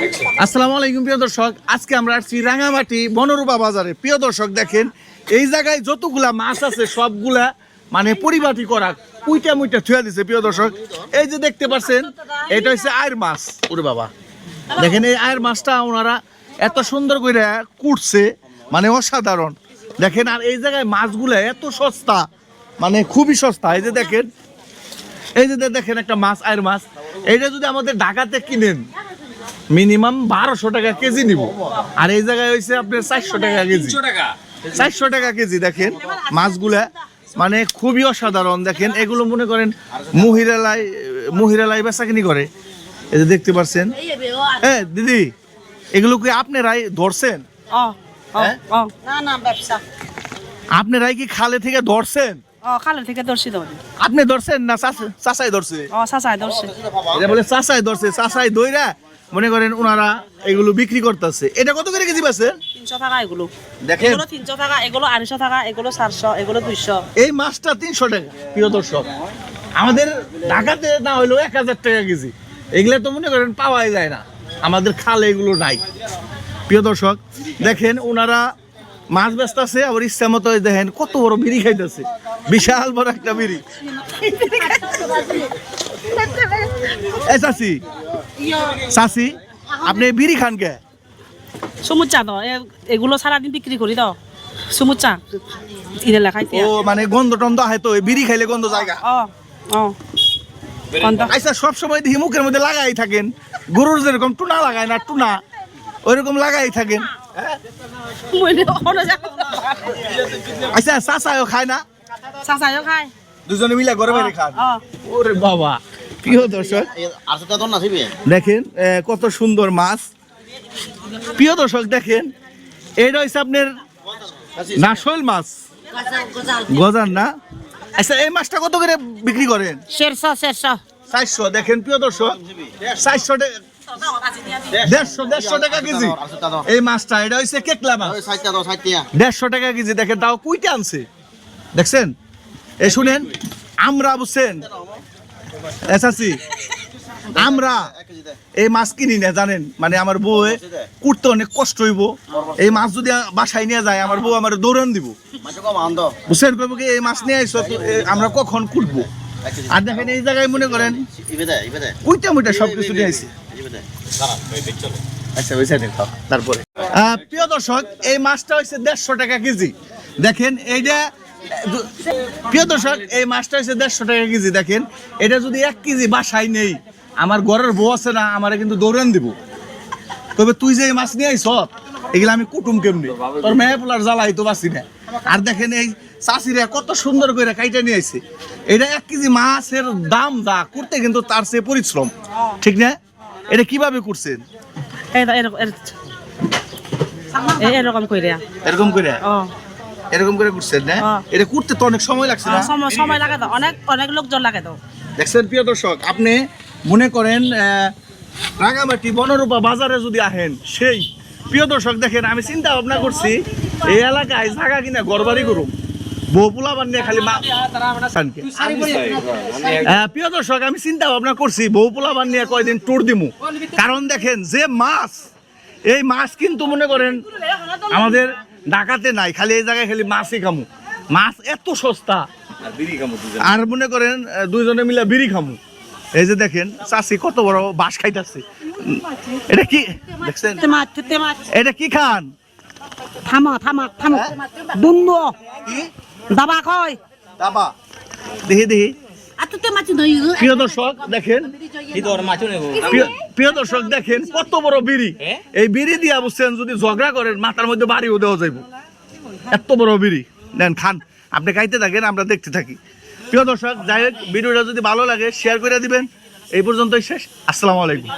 আসসালামু আলাইকুম, প্রিয় দর্শক। আজকে আমরা আসছি রাঙামাটি বনরূপা বাজারে। প্রিয় দর্শক, দেখেন, এই জায়গায় যতগুলা মাছ আছে, সবগুলা মানে পরিপাটি করা কুইটা মুইটা থুয়া দিছে, প্রিয় দর্শক। এই যে দেখতে পাচ্ছেন, এটা হচ্ছে আয়ের মাছ। ওরে বাবা। দেখেন, এই আয়ের মাছটা ওনারা এত সুন্দর করে কুটছে মানে অসাধারণ। দেখেন, আর এই জায়গায় মাছগুলা এত সস্তা মানে খুবই সস্তা। এই যে দেখেন, এই যে দেখেন একটা মাছ, আয়ের মাছ। এইটা যদি আমাদের ঢাকাতে কিনেন মিনিমাম বারোশো টাকা কেজি নিব। আর এই জায়গায় হয়েছে আপনার চারশো টাকা কেজি। চারশো টাকা কেজি দেখেন মাছগুলা মানে খুবই অসাধারণ দেখেন এগুলো মনে করেন মহিরালাই মহিরালাই বেচাকিনি করে। এই যে দেখতে পাচ্ছেন হ্যাঁ দিদি এগুলো কি আপনারাই ধরছেন? হ্যাঁ? ও না না ব্যবসা। আপনারাই কি খালে থেকে ধরছেন? খালের থেকে আপনি ধরছেন না চাচাই ধরছে? এটা বলে চাচাই ধরছে চাচাই দইরা মনে করেন ওনারা এগুলো বিক্রি করতেছে। এটা কত করে কেজি পাচ্ছেন তিনশো টাকা এগুলো। দেখেন। এগুলো তিনশো টাকা এগুলো আড়াইশো টাকা এগুলো চারশো এগুলো দুইশো। এই মাছটা তিনশো টাকা প্রিয় দর্শক। আমাদের ঢাকাতে না হইলেও এক হাজার টাকা কেজি। এগুলো তো মনে করেন পাওয়াই যায় না। আমাদের খালে এগুলো নাই। প্রিয় দর্শক দেখেন ওনারা মাছ ব্যস্ত আছে আবার ইচ্ছা মতো দেখেন কত বড় বিড়ি খাইতেছে। বিশাল বড় একটা বিড়ি। চাচি চাচি আপনি বিড়ি খান কে? সমুচা তো এ- এগুলো সারাদিন বিক্রি করি তো সমুচা ইনে লেখাইতে ও মানে গন্ধ টন্ধ হয় তো বিড়ি খাইলে গন্ধ জায়গা। ও ও আচ্ছা সব সময় দেখি মুখের মধ্যে লাগাই থাকেন। গরুর যেরকম টুনা লাগায় না টুনা ওইরকম লাগাই থাকেন। আচ্ছা চাচাও খায় না? চাচাইও খায়। দুজনে মিলে ঘরে বাইরে খান। ওরে বাবা। প্রিয় দর্শক দেখেন কত সুন্দর মাছ। প্রিয় দর্শক দেখেন এটা হচ্ছে আপনার নাশল মাছ। গজার না? আচ্ছা এই মাছটা কত করে বিক্রি করেন? শেরশো শেরশো চারশো দেখেন প্রিয় দর্শক চারশো দেড়শো দেড়শো টাকা কেজি। এই মাছটা এটা হচ্ছে কেকলা মাছ। দাও দেড়শো টাকা কেজি দেখেন তাও কুইটা আনছে। দেখছেন? এ শুনেন আমরা বুঝছেন আমরা এই মাছ কিনি না, জানেন? মানে আমার বউ কুটতে অনেক কষ্ট হইব। এই মাছ যদি বাসায় নিয়ে যায়, আমার বউ আমার দৌড়ান দিব। কইব কি, এই মাছ নিয়ে আইসো আমরা কখন কুটবো? আর দেখেন এই জায়গায় মনে করেন, কুইটা মুইটা সব কিছু নিয়ে দে আচ্ছা তারপরে। প্রিয় দর্শক, এই মাছটা হচ্ছে দেড়শো টাকা কেজি। দেখেন, এইটা প্রিয় দর্শক এই মাছটা হচ্ছে দেড়শো টাকা কেজি দেখেন। এটা যদি এক কেজি বাসায় নেই আমার ঘরের বউ আছে না আমার কিন্তু দৌড়ান দিব। তবে তুই যে এই মাছ নিয়ে আইস এগুলো আমি কুটুম কেমনি? তোর মেয়ে পোলার জ্বালাই তো বাসি না। আর দেখেন এই চাষিরা কত সুন্দর করে কাইটা নিয়ে আইছে। এটা এক কেজি মাছের দাম দা করতে কিন্তু তার সে পরিশ্রম। ঠিক না? এটা কীভাবে করছেন এরকম এর- এই এরকম করে এরকম করে করছেন না হ্যাঁ। এটা করতে তো অনেক সময় লাগছে না? সময় সময় লাগে তো। অনেক অনেক লোকজন লাগে তো। দেখছেন প্রিয় দর্শক আপনি মনে করেন রাঙামাটি বনরূপা বাজারে যদি আহেন সেই প্রিয় দর্শক দেখেন আমি চিন্তা ভাবনা করছি এই এলাকায় জায়গা কিনা গড়বাড়ি করুম। খালি মা প্রিয় দর্শক আমি চিন্তা ভাবনা করছি কয়দিন ট্যুর দিমু। কারণ দেখেন যে মাছ এই মাছ কিন্তু মনে করেন আমাদের ঢাকাতে নাই খালি এই জায়গায় খালি মাছই খামু। মাছ এত সস্তা। আর মনে করেন দুইজনে মিলে বিড়ি খামু। এই যে দেখেন চাষি কত বড় বাঁশ খাইতেছে। এটা কি দেখছেন? এটা কি খান? থামো থামো থামো। দুন্দু দাবা কয় দাবা। দেখি দেখি। প্রিয় দর্শক দেখেন। প্রিয়- দর্শক দেখেন কত বড় বিড়ি। এই বিড়ি দিয়ে বুঝছেন যদি ঝগড়া করেন মাথার মধ্যে বাড়িও দেওয়া যাইব। এত বড় বিড়ি। নেন খান। আপনি খাইতে থাকেন আমরা দেখতে থাকি। প্রিয় দর্শক যাই হোক ভিডিওটা যদি ভালো লাগে শেয়ার করে দিবেন। এই পর্যন্তই শেষ। আসসালামু আলাইকুম।